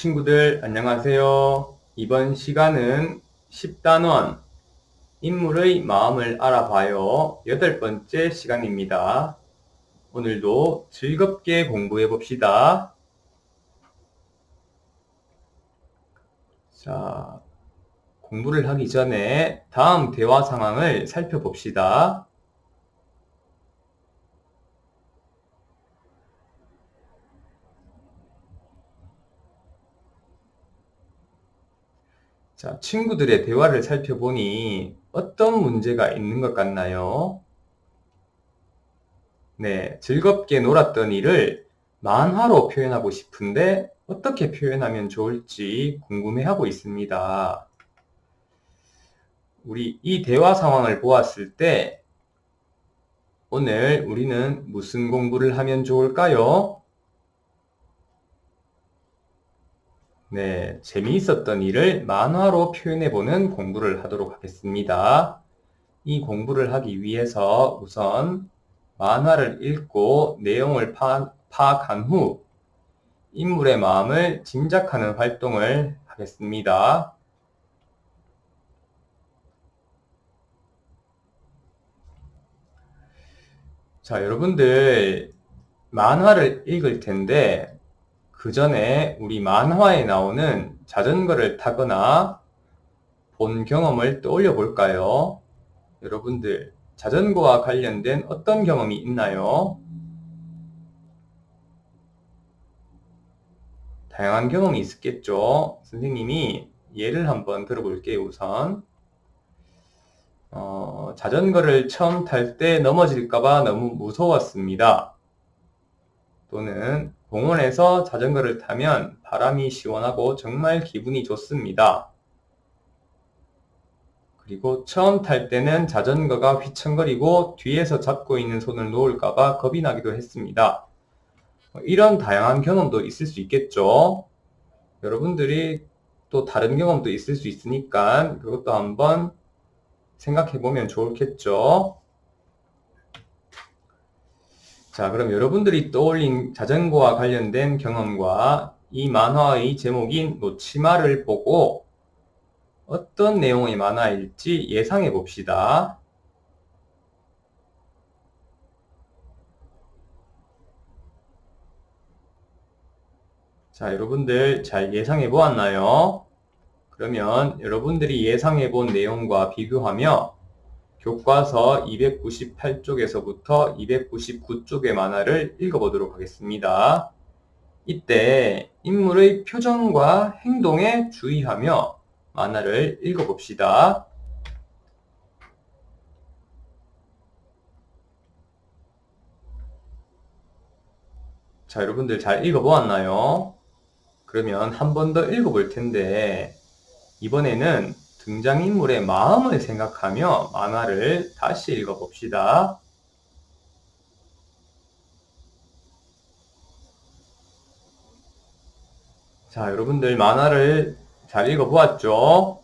친구들 안녕하세요. 이번 시간은 10단원 인물의 마음을 알아봐요. 여덟 번째 시간입니다. 오늘도 즐겁게 공부해 봅시다. 자, 공부를 하기 전에 다음 대화 상황을 살펴봅시다. 자, 친구들의 대화를 살펴보니 어떤 문제가 있는 것 같나요? 네, 즐겁게 놀았던 일을 만화로 표현하고 싶은데 어떻게 표현하면 좋을지 궁금해하고 있습니다. 우리 이 대화 상황을 보았을 때 오늘 우리는 무슨 공부를 하면 좋을까요? 네, 재미있었던 일을 만화로 표현해보는 공부를 하도록 하겠습니다. 이 공부를 하기 위해서 우선 만화를 읽고 내용을 파, 파악한 후 인물의 마음을 짐작하는 활동을 하겠습니다. 자, 여러분들 만화를 읽을 텐데 그 전에 우리 만화에 나오는 자전거를 타거나 본 경험을 떠올려 볼까요? 여러분들, 자전거와 관련된 어떤 경험이 있나요? 다양한 경험이 있었겠죠? 선생님이 예를 한번 들어볼게요, 우선. 어, 자전거를 처음 탈 때 넘어질까봐 너무 무서웠습니다. 또는 공원에서 자전거를 타면 바람이 시원하고 정말 기분이 좋습니다. 그리고 처음 탈 때는 자전거가 휘청거리고 뒤에서 잡고 있는 손을 놓을까봐 겁이 나기도 했습니다. 이런 다양한 경험도 있을 수 있겠죠. 여러분들이 또 다른 경험도 있을 수 있으니까 그것도 한번 생각해 보면 좋겠죠. 자, 그럼 여러분들이 떠올린 자전거와 관련된 경험과 이 만화의 제목인 놓치마를 보고 어떤 내용의 만화일지 예상해 봅시다. 자, 여러분들 잘 예상해 보았나요? 그러면 여러분들이 예상해 본 내용과 비교하며 교과서 298쪽에서부터 299쪽의 만화를 읽어보도록 하겠습니다. 이때 인물의 표정과 행동에 주의하며 만화를 읽어봅시다. 자, 여러분들 잘 읽어보았나요? 그러면 한 번 더 읽어볼 텐데, 이번에는 등장인물의 마음을 생각하며 만화를 다시 읽어봅시다. 자, 여러분들 만화를 잘 읽어보았죠?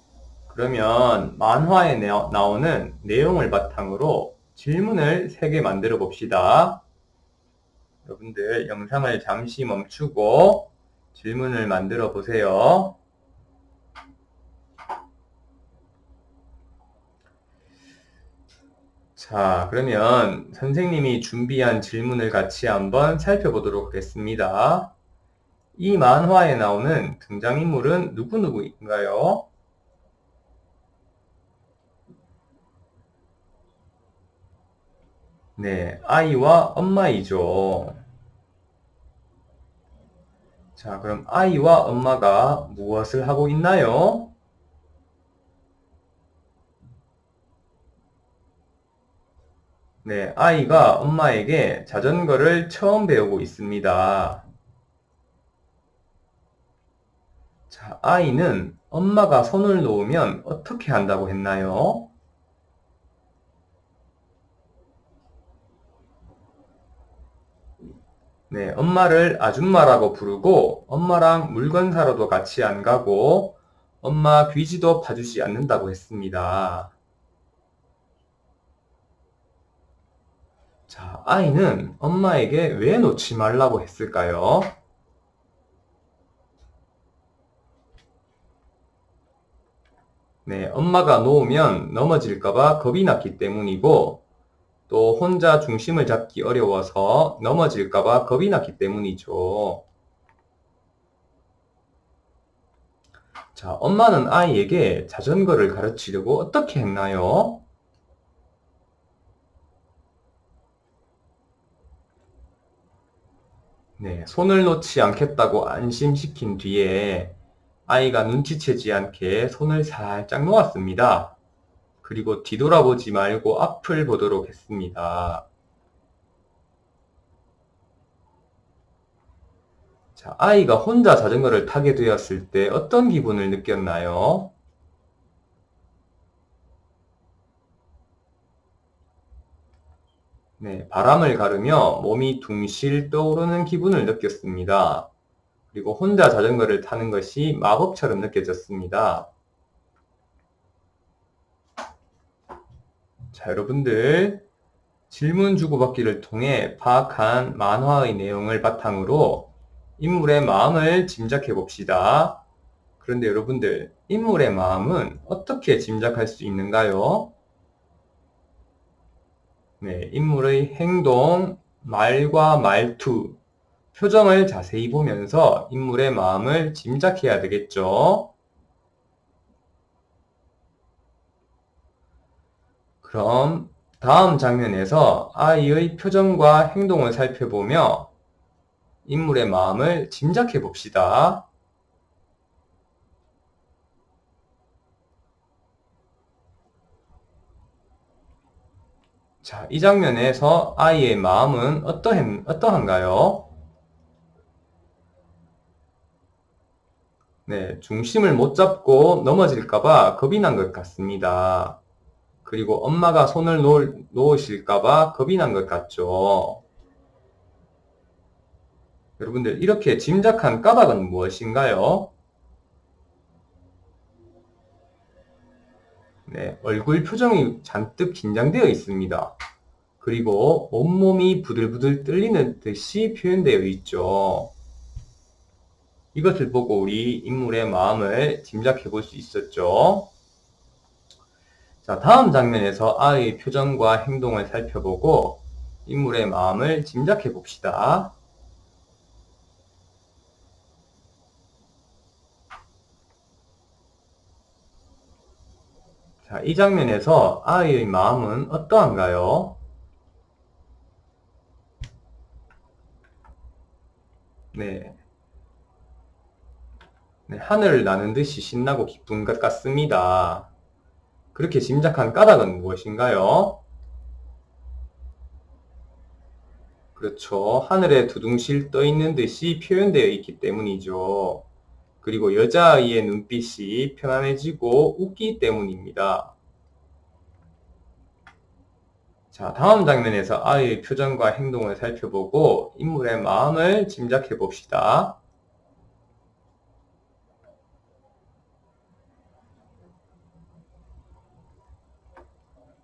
그러면 만화에 나오는 내용을 바탕으로 질문을 3개 만들어 봅시다. 여러분들 영상을 잠시 멈추고 질문을 만들어 보세요. 자, 그러면 선생님이 준비한 질문을 같이 한번 살펴보도록 하겠습니다. 이 만화에 나오는 등장인물은 누구누구인가요? 네, 아이와 엄마이죠. 자, 그럼 아이와 엄마가 무엇을 하고 있나요? 네, 아이가 엄마에게 자전거를 처음 배우고 있습니다. 자, 아이는 엄마가 손을 놓으면 어떻게 한다고 했나요? 네, 엄마를 아줌마라고 부르고 엄마랑 물건 사러도 같이 안 가고 엄마 귀지도 봐주지 않는다고 했습니다. 자, 아이는 엄마에게 왜 놓지 말라고 했을까요? 네, 엄마가 놓으면 넘어질까봐 겁이 났기 때문이고, 또 혼자 중심을 잡기 어려워서 넘어질까봐 겁이 났기 때문이죠. 자, 엄마는 아이에게 자전거를 가르치려고 어떻게 했나요? 네, 손을 놓지 않겠다고 안심시킨 뒤에 아이가 눈치채지 않게 손을 살짝 놓았습니다. 그리고 뒤돌아보지 말고 앞을 보도록 했습니다. 자, 아이가 혼자 자전거를 타게 되었을 때 어떤 기분을 느꼈나요? 네, 바람을 가르며 몸이 둥실 떠오르는 기분을 느꼈습니다. 그리고 혼자 자전거를 타는 것이 마법처럼 느껴졌습니다. 자, 여러분들 질문 주고받기를 통해 파악한 만화의 내용을 바탕으로 인물의 마음을 짐작해 봅시다. 그런데 여러분들, 인물의 마음은 어떻게 짐작할 수 있는가요? 네, 인물의 행동, 말과 말투, 표정을 자세히 보면서 인물의 마음을 짐작해야 되겠죠. 그럼 다음 장면에서 아이의 표정과 행동을 살펴보며 인물의 마음을 짐작해 봅시다. 자, 이 장면에서 아이의 마음은 어떠한, 어떠한가요? 네, 중심을 못 잡고 넘어질까봐 겁이 난 것 같습니다. 그리고 엄마가 손을 놓을, 놓으실까봐 겁이 난 것 같죠. 여러분들, 이렇게 짐작한 까닭은 무엇인가요? 네, 얼굴 표정이 잔뜩 긴장되어 있습니다. 그리고 온몸이 부들부들 떨리는 듯이 표현되어 있죠. 이것을 보고 우리 인물의 마음을 짐작해 볼 수 있었죠. 자, 다음 장면에서 아이의 표정과 행동을 살펴보고 인물의 마음을 짐작해 봅시다. 자, 이 장면에서 아이의 마음은 어떠한가요? 네. 네, 하늘을 나는 듯이 신나고 기쁜 것 같습니다. 그렇게 짐작한 까닭은 무엇인가요? 그렇죠. 하늘에 두둥실 떠 있는 듯이 표현되어 있기 때문이죠. 그리고 여자아이의 눈빛이 편안해지고 웃기 때문입니다. 자, 다음 장면에서 아이의 표정과 행동을 살펴보고 인물의 마음을 짐작해 봅시다.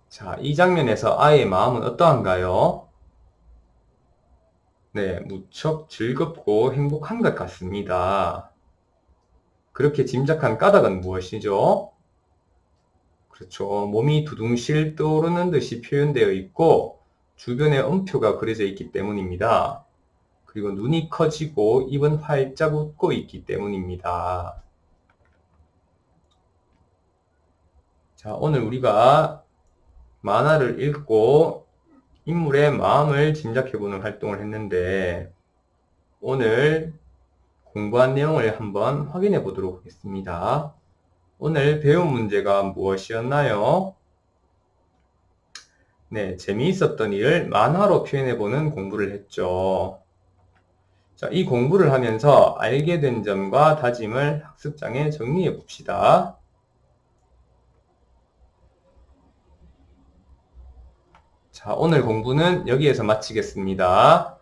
자, 이 장면에서 아이의 마음은 어떠한가요? 네, 무척 즐겁고 행복한 것 같습니다. 그렇게 짐작한 까닭은 무엇이죠? 그렇죠. 몸이 두둥실 떠오르는 듯이 표현되어 있고 주변에 음표가 그려져 있기 때문입니다. 그리고 눈이 커지고 입은 활짝 웃고 있기 때문입니다. 자, 오늘 우리가 만화를 읽고 인물의 마음을 짐작해보는 활동을 했는데 오늘 공부한 내용을 한번 확인해 보도록 하겠습니다. 오늘 배운 문제가 무엇이었나요? 네, 재미있었던 일을 만화로 표현해보는 공부를 했죠. 자, 이 공부를 하면서 알게 된 점과 다짐을 학습장에 정리해 봅시다. 자, 오늘 공부는 여기에서 마치겠습니다.